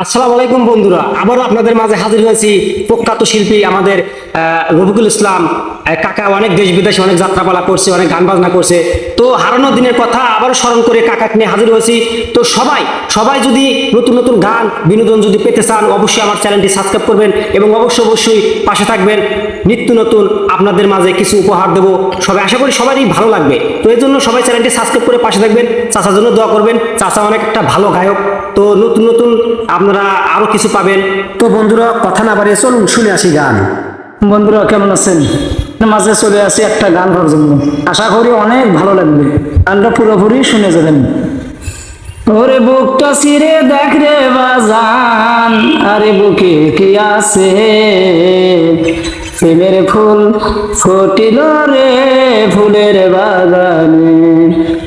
আসসালামু আলাইকুম বন্ধুরা আবারও আপনাদের মাঝে হাজির হয়েছি প্রখ্যাত শিল্পী আমাদের রফিকুল ইসলাম কাকা অনেক দেশ বিদেশে অনেক যাত্রাপালা করছে, অনেক গান বাজনা করছে। তো হারানো দিনের কথা আবারও স্মরণ করে কাকাকে নিয়ে হাজির হয়েছি। তো সবাই সবাই যদি নতুন নতুন গান, বিনোদন যদি পেতে চান, অবশ্যই আমার চ্যানেলটি সাবস্ক্রাইব করবেন এবং অবশ্যই অবশ্যই পাশে থাকবেন। নিত্য নতুন আপনাদের মাঝে কিছু উপহার দেবো। সবাই, আশা করি সবারই ভালো লাগবে। তো এই জন্য সবাই চ্যানেলটি সাবস্ক্রাইব করে পাশে থাকবেন। চাচার জন্য দোয়া করবেন। চাচা অনেক একটা ভালো গায়ক। তো নতুন নতুন আপনারা আরও কিছু পাবেন। তো বন্ধুরা, কথা না বাড়িয়ে চলুন, শুনে আসি গান। বন্ধুরা, কেমন আছেন? মাঝে চলে আসি একটা গান করার জন্য। আশা করি অনেক ভালো লাগবে। গানটা পুরোপুরি শুনে যাবেন। ওরে বুকটা সিরে দেখ রে বাজান, আরে বুকে কি আছে? প্রেমের ফুল ফুটিল রে ফুলের বাগানে।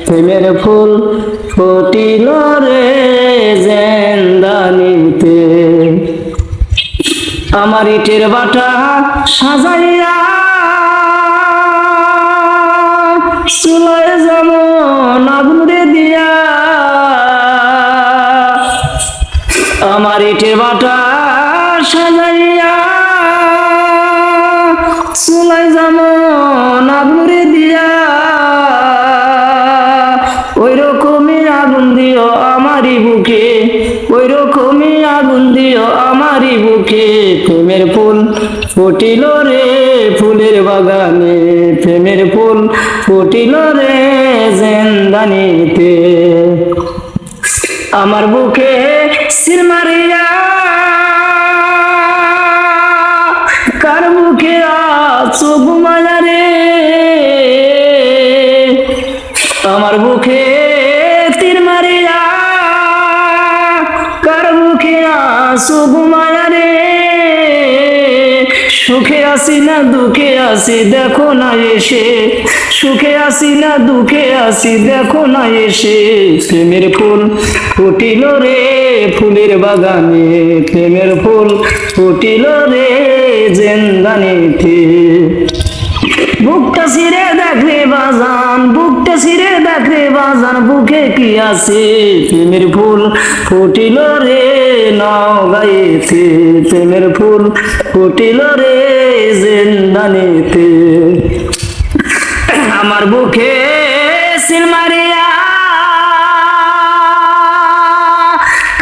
প্রেমের ফুল ফুটিল রে জেন্দানিতে। আমার ইটের বাটা সাজাইয়া চুলায় যেমন আগুনে দিয়া। আমার ইটের বাটা সাজাইয়া চুলায় যেমন বুকে প্রেমের ফুল ফুটিল রে, ফুলের বাগানে প্রেমের ফুল ফুটিল রে জেন্দানিতে। আমার বুকে সিলমারিয়া কার রে? আমার বুকে তীর মারিয়া, কার সুখে আসি না দুঃখে আসি দেখো না এসে। সুখে আসি না দুঃখে আসি দেখো না এসে। প্রেমের ফুল ফুটিল রে ফুলের বাগানে, প্রেমের ফুল ফুটিল রে জেন্দানিতে। বুকটা সিরে দেখবে বাজার ছিঁড়ে দেখরে বাজান বুকে কি আছে? প্রেমের ফুল ফুটিল রে, নাও গাইতে প্রেমের ফুল ফুটিল রে জেন্দানিতে আমার বুকে সিলমারিয়া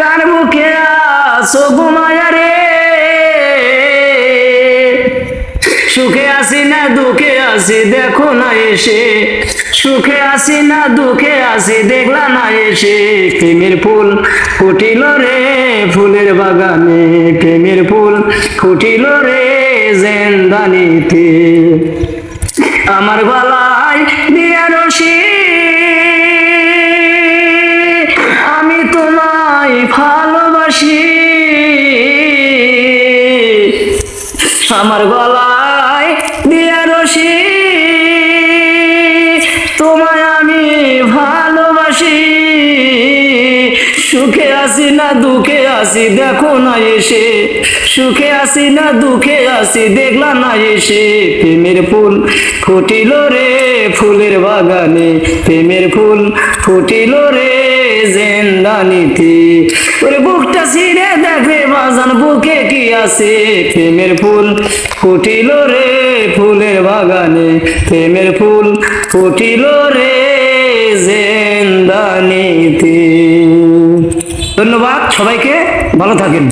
কার বুকে আসো ঘুমায়া রে? সুখে আসি না, দুঃখে আসি দেখো না এসে। সুখে আসি না দুঃখে আসি দেখলা না এসে। প্রেমের ফুল ফুটিল রে ফুলের বাগানে, প্রেমের ফুল ফুটিল রে জেন্দানিতে। আমার গলায় দিয়া রশি। আমি তোমায় ভালোবাসি। আমার গলায় তোমায় আমি ভালোবাসি। সুখে আসি না দুঃখে আসি দেখো না এসে। সুখে আসি না দুঃখে আসি দেখলা না এসে। প্রেমের ফুল ফুটিল রে ফুলের বাগানে, প্রেমের ফুল ফুটিল রে জেন্দানিতে ওরে বুকটা ছিঁড়ে দেখে বাজান, বুকে কি আছে? প্রেমের ফুল ফুটিল রে ফুলের বাগানে, প্রেমের ফুল ফুটিল রে জেন্দানিতে। ধন্যবাদ সবাইকে ভালো থাকেন।